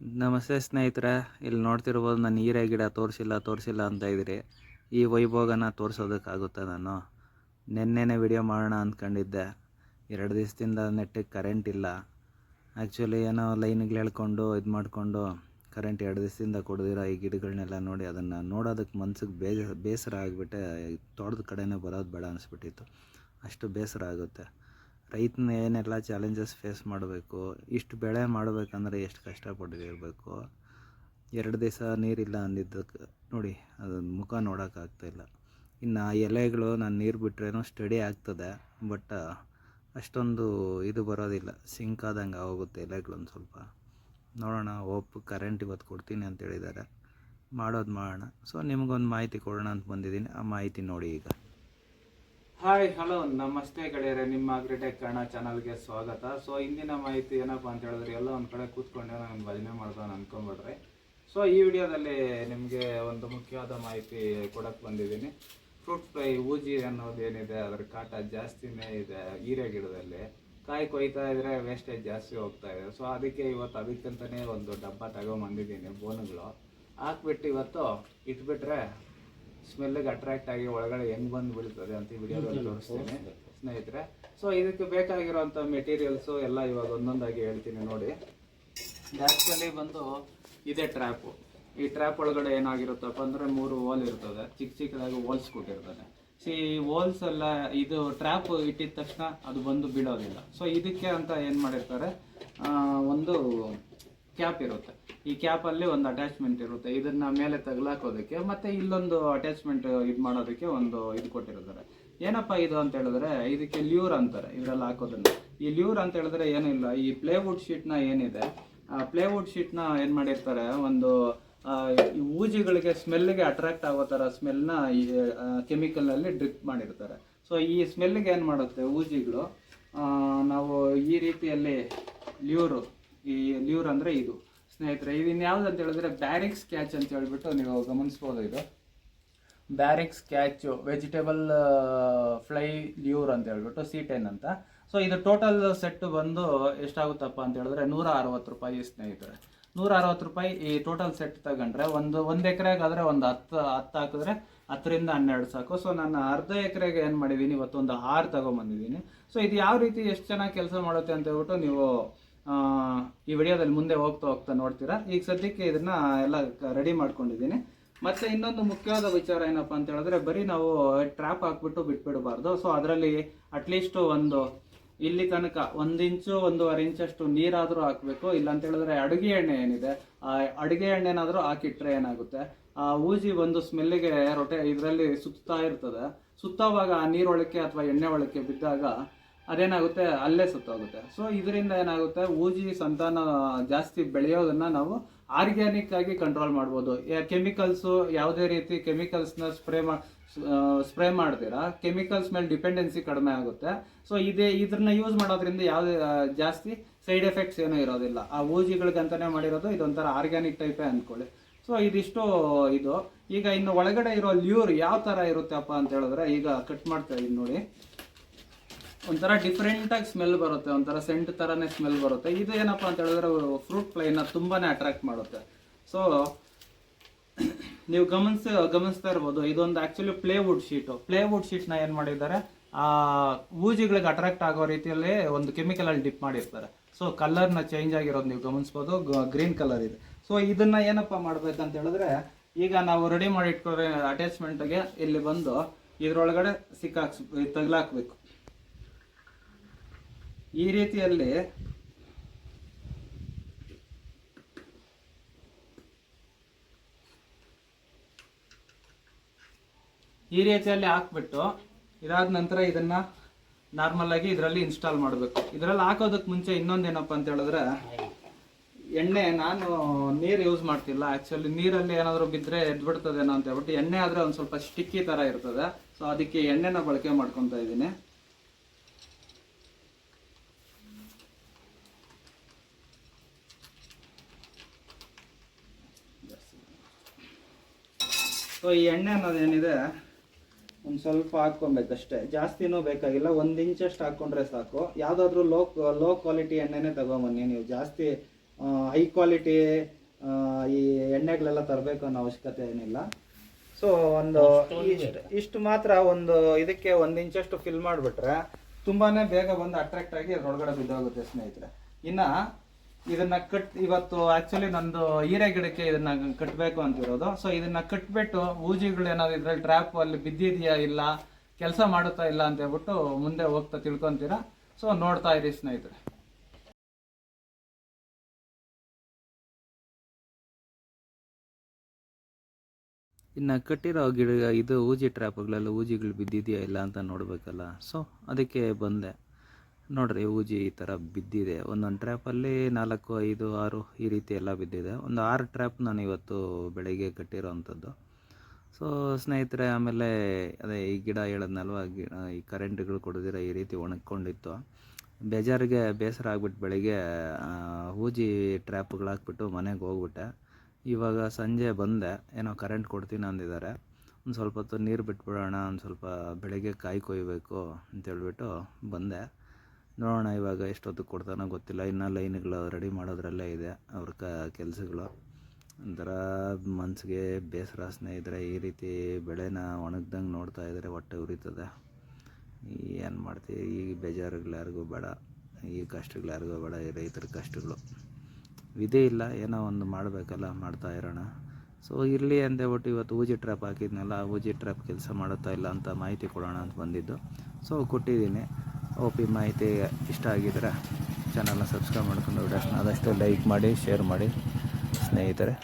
ನಮಸ್ತೆ ಸ್ನೇಹಿತರೆ, ಇಲ್ಲಿ ನೋಡ್ತಿರ್ಬೋದು ನಾನು ಹೀರೆ ಗಿಡ ತೋರಿಸಿಲ್ಲ ತೋರಿಸಿಲ್ಲ ಅಂತ ಇದ್ದೀರಿ. ಈ ವೈಭೋಗನ ತೋರಿಸೋದಕ್ಕಾಗುತ್ತೆ ನಾನು. ನಿನ್ನೆನೇ ವಿಡಿಯೋ ಮಾಡೋಣ ಅಂದ್ಕೊಂಡಿದ್ದೆ. ಎರಡು ದಿವಸದಿಂದ ನೆಟ್ಟಿಗೆ ಕರೆಂಟ್ ಇಲ್ಲ. ಆ್ಯಕ್ಚುಲಿ ಏನೋ ಲೈನ್ಗಳು ಹೇಳ್ಕೊಂಡು, ಇದು ಮಾಡಿಕೊಂಡು ಕರೆಂಟ್ ಎರಡು ದಿವಸದಿಂದ ಕೊಡದಿರೋ ಈ ಗಿಡಗಳನ್ನೆಲ್ಲ ನೋಡಿ ಅದನ್ನು ನೋಡೋದಕ್ಕೆ ಮನ್ಸಿಗೆ ಬೇಜ, ಬೇಸರ ಆಗಿಬಿಟ್ಟೆ. ತೋಟದ ಕಡೆನೇ ಬರೋದು ಬೇಡ ಅನಿಸ್ಬಿಟ್ಟಿತ್ತು. ಅಷ್ಟು ಬೇಸರ ಆಗುತ್ತೆ. ರೈತನ ಏನೆಲ್ಲ ಚಾಲೆಂಜಸ್ ಫೇಸ್ ಮಾಡಬೇಕು, ಇಷ್ಟು ಬೆಳೆ ಮಾಡಬೇಕಂದ್ರೆ ಎಷ್ಟು ಕಷ್ಟಪಟ್ಟಿರಬೇಕು. ಎರಡು ದಿವಸ ನೀರಿಲ್ಲ ಅಂದಿದ್ದಕ್ಕೆ ನೋಡಿ, ಅದು ಮುಖ ನೋಡೋಕ್ಕಾಗ್ತಾಯಿಲ್ಲ ಇನ್ನು ಎಲೆಗಳು ನಾನು ನೀರು ಬಿಟ್ರೇನೋ ಸ್ಟಡಿ ಆಗ್ತದೆ ಬಟ್ ಅಷ್ಟೊಂದು ಇದು ಬರೋದಿಲ್ಲ. ಸಿಂಕ್ ಆದಂಗೆ ಆಗೋಗುತ್ತೆ ಎಲೆಗಳೊಂದು ಸ್ವಲ್ಪ. ನೋಡೋಣ ಓಪ್ ಕರೆಂಟ್ ಇವತ್ತು ಕೊಡ್ತೀನಿ ಅಂತ ಹೇಳಿದ್ದಾರೆ ಮಾಡೋದು ಮಾಡೋಣ. ಸೊ ನಿಮಗೊಂದು ಮಾಹಿತಿ ಕೊಡೋಣ ಅಂತ ಬಂದಿದ್ದೀನಿ. ಆ ಮಾಹಿತಿ ನೋಡಿ ಈಗ. ಹಾಯ್ ಹಲೋ ನಮಸ್ತೆ ಗೆಳೆಯರೆ, ನಿಮ್ಮ ಅಗ್ರಿಟೆಕ್ ಕನ್ನಡ ಚಾನಲ್ಗೆ ಸ್ವಾಗತ. ಸೊ ಇಂದಿನ ಮಾಹಿತಿ ಏನಪ್ಪ ಅಂತ ಹೇಳಿದ್ರೆ, ಎಲ್ಲ ಒಂದು ಕಡೆ ಕೂತ್ಕೊಂಡೆ ನಾನು ಭಜನೆ ಮಾಡ್ತಾನೆ ಅನ್ಕೊಂಬಿಡ್ರಿ ಸೊ ಈ ವಿಡಿಯೋದಲ್ಲಿ ನಿಮಗೆ ಒಂದು ಮುಖ್ಯವಾದ ಮಾಹಿತಿ ಕೊಡಕ್ಕೆ ಬಂದಿದ್ದೀನಿ. ಫ್ರೂಟ್ ಫ್ರೈ ಊಜಿ ಅನ್ನೋದು ಏನಿದೆ, ಅದರ ಕಾಟ ಜಾಸ್ತಿನೇ ಇದೆ ಹೀರೆ ಗಿಡದಲ್ಲಿ. ಕಾಯಿ ಕೊಯ್ತಾ ಇದ್ರೆ ವೇಸ್ಟೇಜ್ ಜಾಸ್ತಿ ಹೋಗ್ತಾ ಇದೆ. ಸೊ ಅದಕ್ಕೆ ಇವತ್ತು ಅದಕ್ಕಂತಲೇ ಒಂದು ಡಬ್ಬ ತಗೊಂಬಂದಿದ್ದೀನಿ, ಬೋನುಗಳು. ಹಾಕ್ಬಿಟ್ಟು ಇವತ್ತು ಇಟ್ಬಿಟ್ರೆ ಸ್ಮೆಲ್ಗೆ ಅಟ್ರಾಕ್ಟ್ ಆಗಿ ಒಳಗಡೆ ಹೆಂಗ್ ಬಂದು ಬೀಳ್ತದೆ ಅಂತ ಈ ವಿಡಿಯೋದಲ್ಲಿ ತೋರಿಸ್ತೇನೆ ಸ್ನೇಹಿತರೆ. ಸೊ ಇದಕ್ಕೆ ಬೇಕಾಗಿರೋಂಥ ಮೆಟೀರಿಯಲ್ಸು ಎಲ್ಲ ಇವಾಗ ಒಂದೊಂದಾಗಿ ಹೇಳ್ತೀನಿ ನೋಡಿ. ಆ್ಯಕ್ಚುಲಿ ಬಂದು ಇದೇ ಟ್ರ್ಯಾಪು ಈ ಟ್ರ್ಯಾಪ್ ಒಳಗಡೆ ಏನಾಗಿರುತ್ತಪ್ಪ ಅಂದ್ರೆ ಮೂರು ಹೋಲ್ ಇರ್ತದೆ. ಚಿಕ್ಕ ಚಿಕ್ಕದಾಗಿ ಹೋಲ್ಸ್ ಕೊಟ್ಟಿರ್ತಾನೆ ಸಿ ಹೋಲ್ಸ್ ಎಲ್ಲ ಇದು ಟ್ರ್ಯಾಪ್ ಇಟ್ಟಿದ ತಕ್ಷಣ ಅದು ಬಂದು ಬೀಳೋದಿಲ್ಲ. ಸೊ ಇದಕ್ಕೆ ಅಂತ ಏನು ಮಾಡಿರ್ತಾರೆ? ಒಂದು ಕ್ಯಾಪ್ ಇರುತ್ತೆ. ಈ ಕ್ಯಾಪಲ್ಲಿ ಒಂದು ಅಟ್ಯಾಚ್ಮೆಂಟ್ ಇರುತ್ತೆ. ಇದನ್ನ ಮೇಲೆ ತಗಲಾಕೋದಕ್ಕೆ ಮತ್ತೆ ಇಲ್ಲೊಂದು ಅಟ್ಯಾಚ್ಮೆಂಟ್ ಇದು ಮಾಡೋದಕ್ಕೆ ಒಂದು ಇದು ಕೊಟ್ಟಿರ್ತಾರೆ. ಏನಪ್ಪ ಇದು ಅಂತ ಹೇಳಿದ್ರೆ, ಇದಕ್ಕೆ ಲ್ಯೂರ್ ಅಂತಾರೆ. ಇದ್ರಲ್ಲಿ ಹಾಕೋದನ್ನ. ಈ ಲ್ಯೂರ್ ಅಂತ ಹೇಳಿದ್ರೆ ಏನಿಲ್ಲ ಈ ಪ್ಲೇವುಡ್ ಶೀಟ್ನ ಏನಿದೆ, ಆ ಪ್ಲೇವುಡ್ ಶೀಟ್ನ ಏನು ಮಾಡಿರ್ತಾರೆ, ಒಂದು ಈ ಊಜಿಗಳಿಗೆ ಸ್ಮೆಲ್ಗೆ ಅಟ್ರಾಕ್ಟ್ ಆಗೋ ಥರ ಸ್ಮೆಲ್ನ ಈ ಕೆಮಿಕಲ್ನಲ್ಲಿ ಡ್ರಿಪ್ ಮಾಡಿರ್ತಾರೆ. ಸೊ ಈ ಸ್ಮೆಲ್ಗೆ ಏನು ಮಾಡುತ್ತೆ? ಊಜಿಗಳು ನಾವು ಈ ರೀತಿಯಲ್ಲಿ ಲ್ಯೂರು ಈ ಲ್ಯೂರ್ ಅಂದರೆ ಇದು. ಸ್ನೇಹಿತರೆ ಇದು ಯಾವ್ದು ಅಂತ ಹೇಳಿದ್ರೆ ಬ್ಯಾರಿಕ್ಸ್ ಕ್ಯಾಚ್ ಅಂತ ಹೇಳ್ಬಿಟ್ಟು ನೀವು ಗಮನಿಸ್ಬೋದು ಇದು. Barrix catch, vegetable fly lure ಅಂತ ಹೇಳ್ಬಿಟ್ಟು ಸಿ ಟೆನ್ ಅಂತ. ಸೊ, ಇದು ಟೋಟಲ್ ಸೆಟ್ ಬಂದು ಎಷ್ಟಾಗುತ್ತಪ್ಪ ಅಂತ ಹೇಳಿದ್ರೆ ನೂರ ಅರವತ್ತು ರೂಪಾಯಿ ಸ್ನೇಹಿತರೆ. ನೂರ ಅರವತ್ತು ರೂಪಾಯಿ ಈ ಟೋಟಲ್ ಸೆಟ್ ತಗೊಂಡ್ರೆ ಒಂದು ಒಂದು ಎಕರೆಗೆ ಆದರೆ ಒಂದು ಹತ್ತು ಹತ್ತು ಹಾಕಿದ್ರೆ ಹತ್ತರಿಂದ ಹನ್ನೆರಡು ಸಾಕು. ಸೊ, ನಾನು ಅರ್ಧ ಎಕರೆಗೆ ಏನು ಮಾಡಿದ್ದೀನಿ, ಇವತ್ತೊಂದು ಆರು ತಗೊಂಬಂದಿದ್ದೀನಿ. ಸೊ, ಇದು ಯಾವ ರೀತಿ ಎಷ್ಟು ಚೆನ್ನಾಗಿ ಕೆಲಸ ಮಾಡುತ್ತೆ ಅಂತ ಹೇಳ್ಬಿಟ್ಟು ನೀವು ಈ ವಿಡಿಯೋದಲ್ಲಿ ಮುಂದೆ ಹೋಗ್ತಾ ಹೋಗ್ತಾ ನೋಡ್ತೀರಾ. ಈಗ ಸದ್ಯಕ್ಕೆ ಇದನ್ನ ಎಲ್ಲ ರೆಡಿ ಮಾಡ್ಕೊಂಡಿದ್ದೀನಿ. ಮತ್ತೆ ಇನ್ನೊಂದು ಮುಖ್ಯವಾದ ವಿಚಾರ ಏನಪ್ಪಾ ಅಂತ ಹೇಳಿದ್ರೆ, ಬರೀ ನಾವು ಟ್ರ್ಯಾಪ್ ಹಾಕ್ಬಿಟ್ಟು ಬಿಟ್ಬಿಡಬಾರ್ದು. ಸೊ ಅದರಲ್ಲಿ ಅಟ್ಲೀಸ್ಟ್ ಒಂದು ಇಲ್ಲಿ ತನಕ ಒಂದು ಇಂಚು, ಒಂದೂವರೆ ಇಂಚಷ್ಟು ನೀರಾದರೂ ಹಾಕಬೇಕು. ಇಲ್ಲ ಅಂತ ಹೇಳಿದ್ರೆ ಅಡುಗೆ ಎಣ್ಣೆ ಏನಿದೆ, ಆ ಅಡುಗೆ ಎಣ್ಣೆನಾದರೂ ಹಾಕಿಟ್ರೆ ಏನಾಗುತ್ತೆ? ಆ ಊಜಿ ಒಂದು ಸ್ಮೆಲ್ಲಿಗೆ ರೊಟೆ ಇದರಲ್ಲಿ ಸುತ್ತಾ ಇರ್ತದೆ. ಸುತ್ತುವಾಗ ಆ ನೀರೊಳಕ್ಕೆ ಅಥವಾ ಎಣ್ಣೆ ಒಳಕ್ಕೆ ಬಿದ್ದಾಗ ಅದೇನಾಗುತ್ತೆ? ಅಲ್ಲೇ ಸುತ್ತೋಗುತ್ತೆ. ಸೊ ಇದರಿಂದ ಏನಾಗುತ್ತೆ? ಊಜಿ ಸಂತಾನ ಜಾಸ್ತಿ ಬೆಳೆಯೋದನ್ನ ನಾವು ಆರ್ಗ್ಯಾನಿಕ್ ಆಗಿ ಕಂಟ್ರೋಲ್ ಮಾಡ್ಬೋದು. ಕೆಮಿಕಲ್ಸು ಯಾವುದೇ ರೀತಿ ಕೆಮಿಕಲ್ಸ್ನ ಸ್ಪ್ರೇ ಮಾ ಸ್ಪ್ರೇ ಮಾಡ್ತೀರಾ ಕೆಮಿಕಲ್ಸ್ ಮೇಲೆ ಡಿಪೆಂಡೆನ್ಸಿ ಕಡಿಮೆ ಆಗುತ್ತೆ. ಸೊ ಇದೇ ಇದನ್ನ ಯೂಸ್ ಮಾಡೋದ್ರಿಂದ ಯಾವುದೇ ಜಾಸ್ತಿ ಸೈಡ್ ಎಫೆಕ್ಟ್ಸ್ ಏನೂ ಇರೋದಿಲ್ಲ. ಆ ಊಜಿಗಳಿಗಂತಾನೆ ಮಾಡಿರೋದು, ಇದೊಂಥರ ಆರ್ಗ್ಯಾನಿಕ್ ಟೈಪೇ ಅಂದ್ಕೊಳ್ಳಿ ಸೊ ಇದಿಷ್ಟು ಇದು. ಈಗ ಇನ್ನು ಒಳಗಡೆ ಇರೋ ಲ್ಯೂರ್ ಯಾವ ಥರ ಇರುತ್ತಪ್ಪ ಅಂತ ಹೇಳಿದ್ರೆ, ಈಗ ಕಟ್ ಮಾಡ್ತಾ ಇದ್ದೀನಿ ನೋಡಿ. ಒಂಥರ ಡಿಫ್ರೆಂಟಾಗಿ ಸ್ಮೆಲ್ ಬರುತ್ತೆ, ಒಂಥರ ಸೆಂಟ್ ಥರನೇ ಸ್ಮೆಲ್ ಬರುತ್ತೆ. ಇದು ಏನಪ್ಪ ಅಂತ ಹೇಳಿದ್ರೆ ಫ್ರೂಟ್ ಫ್ಲೈನ ತುಂಬಾನೇ ಅಟ್ರಾಕ್ಟ್ ಮಾಡುತ್ತೆ. ಸೊ ನೀವು ಗಮನಿಸ, ಗಮನಿಸ್ತಾ ಇರ್ಬೋದು, ಇದೊಂದು ಆಕ್ಚುಲಿ ಪ್ಲೇವುಡ್ ಶೀಟು ಪ್ಲೇವುಡ್ ಶೀಟ್ನ ಏನು ಮಾಡಿದ್ದಾರೆ, ಆ ಊಜಿಗಳಿಗೆ ಅಟ್ರಾಕ್ಟ್ ಆಗೋ ರೀತಿಯಲ್ಲಿ ಒಂದು ಕೆಮಿಕಲ್ ಅಲ್ಲಿ ಡಿಪ್ ಮಾಡಿರ್ತಾರೆ. ಸೊ ಕಲರ್ನ ಚೇಂಜ್ ಆಗಿರೋದು ನೀವು ಗಮನಿಸ್ಬೋದು ಗ್ರೀನ್ ಕಲರ್ ಇದೆ. ಸೊ ಇದನ್ನ ಏನಪ್ಪ ಮಾಡ್ಬೇಕಂತ ಹೇಳಿದ್ರೆ, ಈಗ ನಾವು ರೆಡಿ ಮಾಡಿ ಇಟ್ಕೊಂಡ್ರೆ ಅಟ್ಯಾಚ್ಮೆಂಟ್ಗೆ ಇಲ್ಲಿ ಬಂದು ಇದರೊಳಗಡೆ ಸಿಕ್ಕಾಕ್ಸ್, ತಗ್ಲಾಕ್ಬೇಕು. ಈ ರೀತಿಯಲ್ಲಿ ಈ ರೀತಿಯಲ್ಲಿ ಹಾಕ್ಬಿಟ್ಟು ಇದಾದ ನಂತರ ಇದನ್ನ ನಾರ್ಮಲ್ ಆಗಿ ಇದರಲ್ಲಿ ಇನ್ಸ್ಟಾಲ್ ಮಾಡಬೇಕು. ಇದರಲ್ಲಿ ಹಾಕೋದಕ್ಕೆ ಮುಂಚೆ ಇನ್ನೊಂದೇನಪ್ಪ ಅಂತ ಹೇಳಿದ್ರೆ, ಎಣ್ಣೆ ನಾನು ನೀರು ಯೂಸ್ ಮಾಡ್ತಿಲ್ಲ. ಆಕ್ಚುಲಿ ನೀರಲ್ಲಿ ಏನಾದರೂ ಬಿದ್ದರೆ ಎದ್ಬಿಡ್ತದೇನೋ ಅಂತ ಹೇಳ್ಬಿಟ್ಟು ಎಣ್ಣೆ ಆದರೆ ಒಂದು ಸ್ವಲ್ಪ ಸ್ಟಿಕ್ಕಿ ಥರ ಇರ್ತದೆ. ಸೊ ಅದಕ್ಕೆ ಎಣ್ಣೆನ ಬಳಕೆ ಮಾಡ್ಕೊತಾ ಇದ್ದೀನಿ. ಸೊ ಈ ಎಣ್ಣೆ ಅನ್ನೋದೇನಿದೆ ಒಂದು ಸ್ವಲ್ಪ ಹಾಕ್ಕೊಬೇಕಷ್ಟೇ. ಜಾಸ್ತಿನೂ ಬೇಕಾಗಿಲ್ಲ ಒಂದು ಇಂಚಷ್ಟು ಹಾಕ್ಕೊಂಡ್ರೆ ಸಾಕು. ಯಾವುದಾದ್ರೂ ಲೋ ಲೋ ಕ್ವಾಲಿಟಿ ಎಣ್ಣೆನೇ ತಗೊಂಬನ್ನಿ ನೀವು. ಜಾಸ್ತಿ ಹೈ ಕ್ವಾಲಿಟಿ ಈ ಎಣ್ಣೆಗಳೆಲ್ಲ ತರಬೇಕು ಅನ್ನೋ ಅವಶ್ಯಕತೆ ಏನಿಲ್ಲ. ಸೊ ಒಂದು ಇಷ್ಟು ಇಷ್ಟು ಮಾತ್ರ ಒಂದು ಇದಕ್ಕೆ ಒಂದು ಇಂಚಷ್ಟು ಫಿಲ್ ಮಾಡಿಬಿಟ್ರೆ ತುಂಬಾ ಬೇಗ ಬಂದು ಅಟ್ರಾಕ್ಟ್ ಆಗಿ ಅದ್ರೊಳಗಡೆ ಬಿದ್ದೋಗುತ್ತೆ ಸ್ನೇಹಿತರೆ. ಇನ್ನ ಇದನ್ನ ಕಟ್, ಇವತ್ತು ಆಕ್ಚುಲಿ ನಂದು ಹೀರೆ ಗಿಡಕ್ಕೆ ಇದನ್ನ ಕಟ್ಟಬೇಕು ಅಂತಿರೋದು ಸೊ ಇದನ್ನ ಕಟ್ಬಿಟ್ಟು ಊಜಿಗಳು ಏನಾದ್ರು ಇದ್ರಲ್ಲಿ ಟ್ರ್ಯಾಪ್ ಅಲ್ಲಿ ಬಿದ್ದಿದೆಯಾ ಇಲ್ಲ, ಕೆಲಸ ಮಾಡುತ್ತಾ ಇಲ್ಲ ಅಂತ ಹೇಳ್ಬಿಟ್ಟು ಮುಂದೆ ಹೋಗ್ತಾ ತಿಳ್ಕೊಂತೀರಾ? ಸೊ ನೋಡ್ತಾ ಇರಿ ಸ್ನೇಹಿತರೆ. ಇನ್ನು ಕಟ್ಟಿರೋ ಗಿಡ, ಇದು ಊಜಿ ಟ್ರ್ಯಾಪ್ಗಳೆಲ್ಲ ಊಜಿಗಳು ಬಿದ್ದಿದೆಯಾ ಇಲ್ಲ ಅಂತ ನೋಡಬೇಕಲ್ಲ. ಸೊ ಅದಕ್ಕೆ ಬಂದೆ. ನೋಡ್ರಿ ಊಜಿ ಈ ಥರ ಬಿದ್ದಿದೆ. ಒಂದೊಂದು ಟ್ರ್ಯಾಪಲ್ಲಿ ನಾಲ್ಕು, ಐದು, ಆರು ಈ ರೀತಿ ಎಲ್ಲ ಬಿದ್ದಿದೆ. ಒಂದು ಆರು ಟ್ರ್ಯಾಪ್ ನಾನು ಇವತ್ತು ಬೆಳಗ್ಗೆ ಕಟ್ಟಿರೋ ಅಂಥದ್ದು ಸೊ ಸ್ನೇಹಿತರೆ, ಆಮೇಲೆ ಅದೇ ಈ ಗಿಡ ಹೇಳದ್ನಲ್ವ ಗಿಡ ಈ ಕರೆಂಟ್ಗಳು ಕೊಡದಿರ ಈ ರೀತಿ ಒಣಗ್ಕೊಂಡಿತ್ತು. ಬೇಜಾರಿಗೆ ಬೇಸರ ಆಗ್ಬಿಟ್ಟು ಬೆಳಿಗ್ಗೆ ಹೂಜಿ ಟ್ರ್ಯಾಪ್ಗಳು ಹಾಕ್ಬಿಟ್ಟು ಮನೆಗೆ ಹೋಗ್ಬಿಟ್ಟೆ. ಇವಾಗ ಸಂಜೆ ಬಂದೆ. ಏನೋ ಕರೆಂಟ್ ಕೊಡ್ತೀನಿ ಅಂದಿದ್ದಾರೆ. ಒಂದು ಸ್ವಲ್ಪ ಹೊತ್ತು ನೀರು ಬಿಟ್ಬಿಡೋಣ, ಒಂದು ಸ್ವಲ್ಪ ಬೆಳಗ್ಗೆ ಕಾಯಿ ಕೊಯ್ಬೇಕು ಅಂತೇಳ್ಬಿಟ್ಟು ಬಂದೆ. ನೋಡೋಣ, ಇವಾಗ ಎಷ್ಟೊತ್ತು ಕೊಡ್ತಾನೋ ಗೊತ್ತಿಲ್ಲ. ಇನ್ನು ಲೈನ್ಗಳು ರೆಡಿ ಮಾಡೋದ್ರಲ್ಲೇ ಇದೆ ಅವ್ರ ಕ, ಕೆಲಸಗಳು. ಒಂಥರ ಮನಸ್ಸಿಗೆ ಬೇಸರ ಇದ್ರೆ ಈ ರೀತಿ ಬೆಳೆನ ಒಣಗ್ದಂಗೆ ನೋಡ್ತಾ ಇದ್ದರೆ ಹೊಟ್ಟೆ ಉರಿತದೆ. ಏನು ಮಾಡ್ತೀವಿ ಈ ಬೇಜಾರುಗಳು ಬೇಡ. ಈ ಕಷ್ಟಗಳು ಯಾರಿಗೂ ಬೇಡ. ಈ ರೈತರ ಕಷ್ಟಗಳು. ವಿಧಿ ಇಲ್ಲ. ಏನೋ ಒಂದು ಮಾಡಬೇಕಲ್ಲ, ಮಾಡ್ತಾ ಇರೋಣ. ಸೊ ಇರಲಿ ಅಂತೇಳ್ಬಿಟ್ಟು ಇವತ್ತು ಊಜಿ ಟ್ರ್ಯಾಪ್ ಹಾಕಿದ್ನಲ್ಲ ಊಜಿ ಟ್ರ್ಯಾಪ್ ಕೆಲಸ ಮಾಡುತ್ತಾ ಇಲ್ಲ ಅಂತ ಮಾಹಿತಿ ಕೊಡೋಣ ಅಂತ ಬಂದಿದ್ದು. ಸೊ ಕೊಟ್ಟಿದ್ದೀನಿ. ಓಪಿ ಮಾಹಿತಿ ಇಷ್ಟ ಆಗಿದ್ರೆ ಚಾನಲ್ನ ಸಬ್ಸ್ಕ್ರೈಬ್ ಮಾಡ್ಕೊಂಡು ವಿಡಿಯೋಸ್ನ ಆದಷ್ಟು ಲೈಕ್ ಮಾಡಿ ಶೇರ್ ಮಾಡಿ ಸ್ನೇಹಿತರೆ.